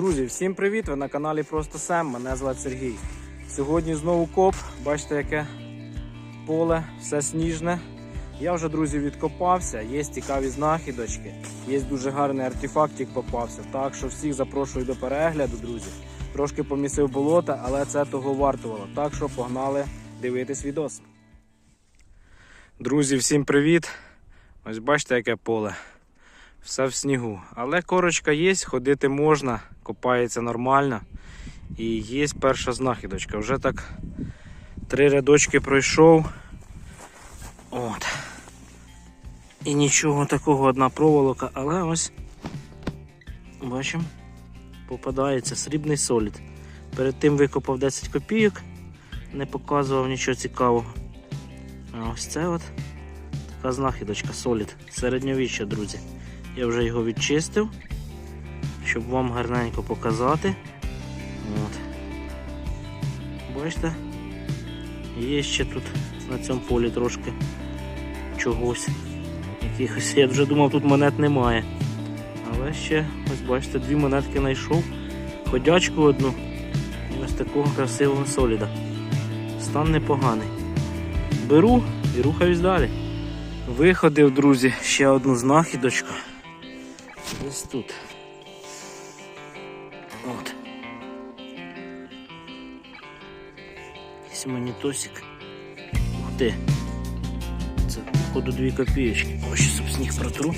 Друзі, всім привіт! Ви на каналі Просто Сем. Мене звати Сергій. Сьогодні знову коп. Бачите, яке поле, все сніжне. Я вже, друзі, відкопався, є цікаві знахідочки, є дуже гарний артефактик попався. Так що всіх запрошую до перегляду, друзі. Трошки помісив болота, але це того вартувало. Так що погнали дивитись відос. Друзі, всім привіт! Ось бачите, яке поле. Все в снігу. Але корочка є, ходити можна, копається нормально. І є перша знахідочка. Вже так три рядочки пройшов. От. І нічого такого, одна проволока, але ось бачимо, попадається срібний солід. Перед тим викопав 10 копійок, не показував нічого цікавого. А ось це от така знахідочка солід. Середньовіччя, друзі. Я вже його відчистив, щоб вам гарненько показати. От. Бачите? Є ще тут на цьому полі трошки чогось. Якихось. Я вже думав, тут монет немає. Але ще, ось бачите, дві монетки знайшов. Ходячку одну і ось такого красивого соліда. Стан непоганий. Беру і рухаюсь далі. Виходив, друзі, ще одну знахідочку. Десь тут. От. Якийсь монітосик. Ух ти. Це, походу, дві копійочки. О, ще сніг протру.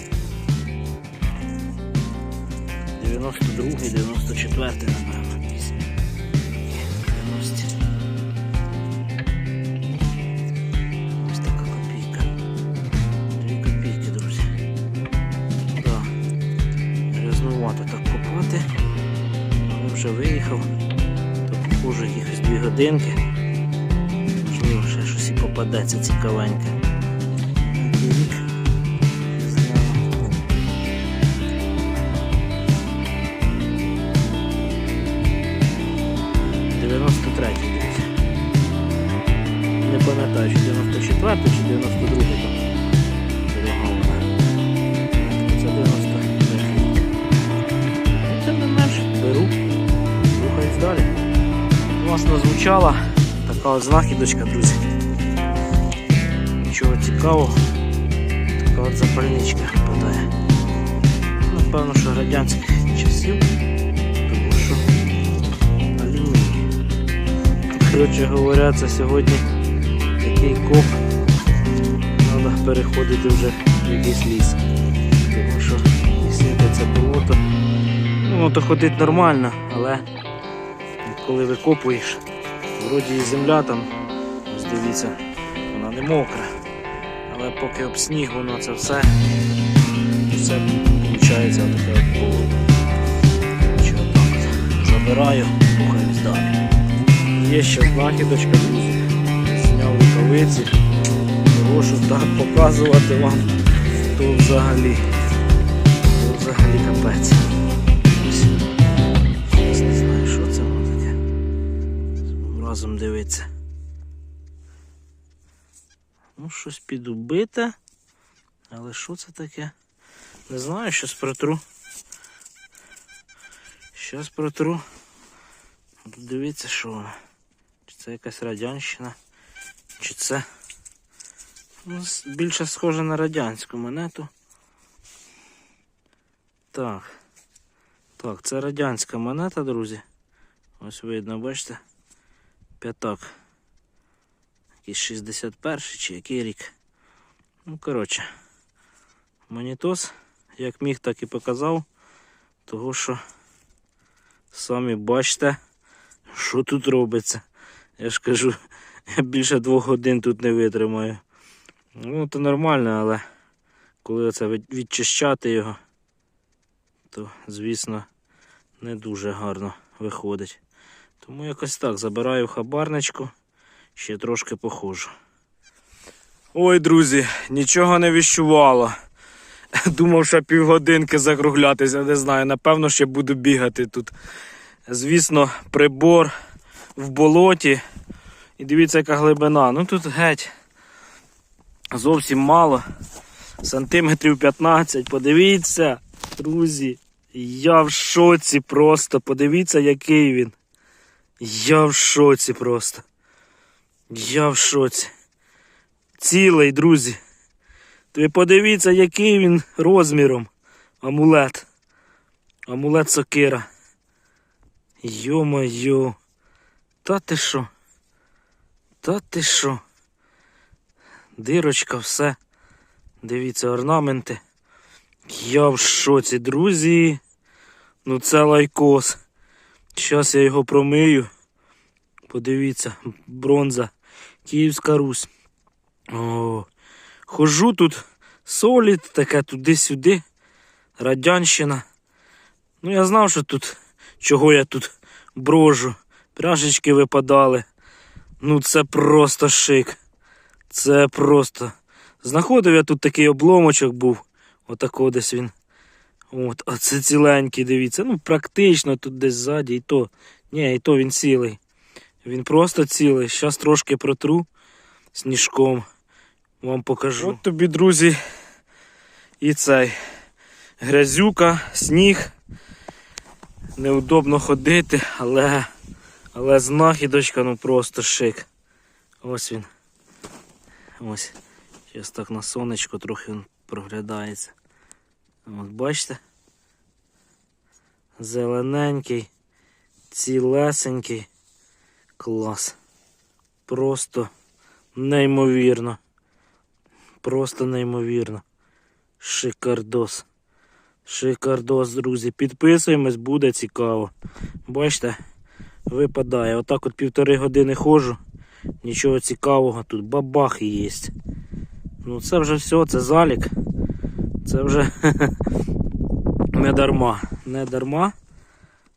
92 94 виїхав. То похоже якихось дві годинки. Можливо, ще щось і попадеться цікавеньке. Далі. Класно звучала така от знахідочка, друзі. Нічого цікавого. Така от запальничка випадає. Напевно, що радянських часів, тому що алюміній. Коротше говоря, це сьогодні такий коп. Треба переходити вже в якийсь ліс. Тому що і світиться болото. Ну, то ходить нормально, але коли викопуєш, вроді і земля там, ось дивіться, вона не мокра. Але поки об сніг воно це все, все виходить таке от. Забираю, рухаюсь далі. Є ще знахідочка, друзі. Зняв рукавиці. Прошу так показувати вам, то взагалі. То взагалі капець. Разом дивиться. Ну, щось підубите. Але що це таке? Не знаю, щось протру. Щас протру. Дивіться, що воно. Чи це якась радянщина, чи це ну, більше схоже на радянську монету. Так. Так, це радянська монета, друзі. Ось видно, бачите? П'ятак. Якийсь 61 чи який рік. Ну, коротше, монітос, як міг, так і показав. Того що самі бачите, що тут робиться. Я ж кажу, я більше двох годин тут не витримаю. Ну, то нормально, але коли оце відчищати його, то, звісно, не дуже гарно виходить. Тому якось так забираю хабарничку, ще трошки похожу. Ой, друзі, нічого не віщувало. Думав, що півгодинки закруглятися, не знаю. Напевно, ще буду бігати тут. Звісно, прибор в болоті. І дивіться, яка глибина. Ну тут геть зовсім мало. Сантиметрів 15. Подивіться, друзі, Я в шоці просто. Подивіться, який він. Я в шоці просто. Я в шоці. Цілий, друзі. Ви подивіться, який він розміром. Амулет. Амулет сокира. Йо-моє. Та ти що? Та ти що? Дирочка, все. Дивіться, орнаменти. Я в шоці, друзі. Ну це лайкос. Зараз я його промию. Подивіться, бронза. Київська Русь. О, хожу тут солід, таке туди-сюди. Радянщина. Ну я знав, що тут, чого я тут брожу. Пряжечки випадали. Ну це просто шик. Це просто. Знаходив я тут такий обломочок був. Отако десь він. От, а це ціленький, дивіться. Ну, практично тут десь ззаді, і то. Ні, і то він цілий. Він просто цілий. Зараз трошки протру сніжком. Вам покажу. От тобі, друзі, і цей. Грязюка, сніг. Неудобно ходити, але, але знахідочка, ну просто шик. Ось він. Ось. Зараз так на сонечко трохи він проглядається. От бачите? Зелененький, цілесенький. Клас. Просто неймовірно. Просто неймовірно. Шикардос. Шикардос, друзі. Підписуємось, буде цікаво. Бачите, випадає. Отак от півтори години ходжу. Нічого цікавого, тут бабах є. Ну це вже все, це залік. Це вже не дарма. Не дарма.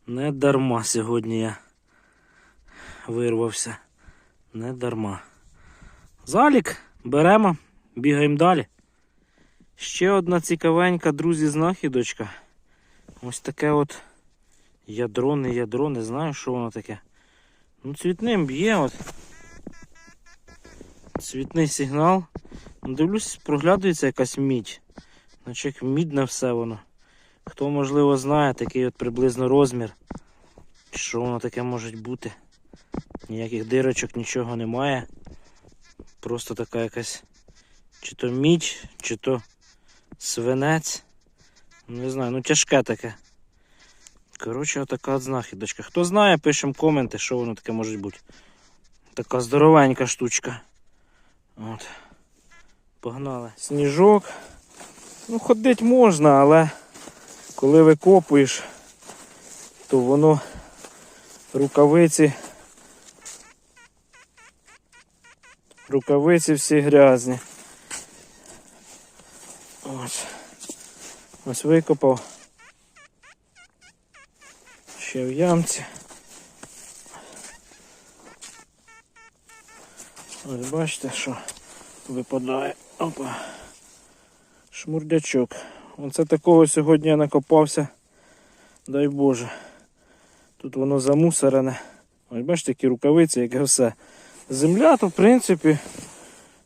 Не дарма сьогодні я вирвався. Не дарма. Залік беремо, бігаємо далі. Ще одна цікавенька, друзі, знахідочка. Ось таке от ядро, не ядро, не знаю, що воно таке. Ну, цвітним б'є от. Цвітний сигнал. Ну, Дивлюсь, проглядується якась мідь. Як мідне все воно. Хто, можливо, знає, такий от приблизно розмір. Що воно таке може бути? Ніяких дирочок, нічого немає. Просто така якась чи то мідь, чи то свинець. Не знаю, ну тяжке таке. Коротше, отака от знахідочка. Хто знає, пишемо коменти, що воно таке може бути. Така здоровенька штучка. От. Погнали. Сніжок. Ну, ходити можна, але коли викопуєш, то воно рукавиці. Рукавиці всі грязні. Ось. Ось викопав. Ще в ямці. Ось бачите, що випадає. Опа. Шмурдячок. Оце такого сьогодні я накопався. Дай Боже. Тут воно замусорене. Ось бачите, які рукавиці, яке все. Земля то в принципі,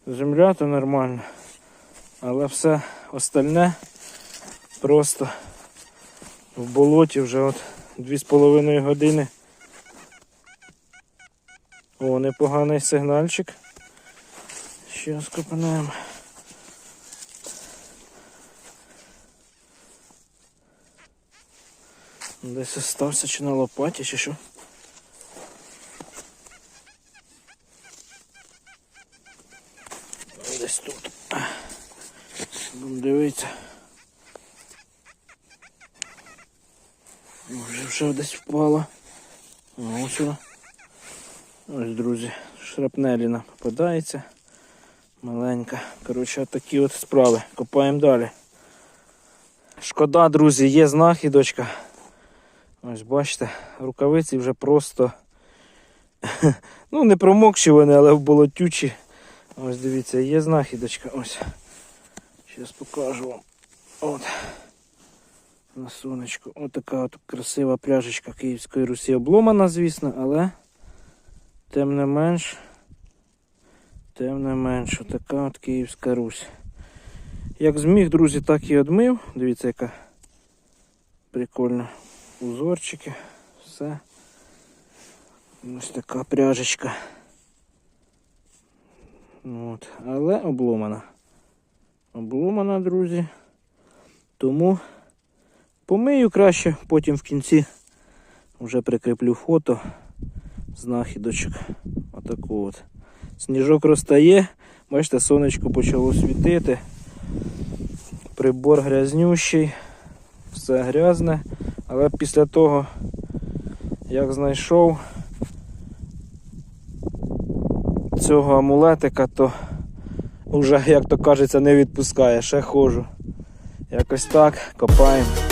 земля то нормально. Але все остальне просто в болоті вже от 2,5 години. О, непоганий сигнальчик. Ще скопнемо. Десь остався чи на лопаті, чи що. Десь тут. Будемо дивитися. Може вже десь впало. А, Ось воно. Ось, друзі, шрапнеліна попадається. Маленька. Коротше, такі от справи. Копаємо далі. Шкода, друзі, є знахідочка. Ось бачите, рукавиці вже просто ну не промокші вони, але в болотючі. Ось дивіться, є знахідочка. Ось. Зараз покажу вам. От. На сонечку. Ось така от красива пряжечка Київської Русі обломана, звісно, але тим не менш, тим не менш, така от Київська Русь. Як зміг, друзі, так і одмив. Дивіться, яка Прикольно. Узорчики, все. Ось така пряжечка. Ну От. Але обломана. Обломана, друзі. Тому помию краще, потім в кінці вже прикріплю фото знахідочок. Отаку от. Сніжок розтає. Бачите, сонечко почало світити. Прибор грязнющий, все грязне. Але після того, як знайшов цього амулетика, то вже, як то кажеться, не відпускає. Ще ходжу. Якось так, копаємо.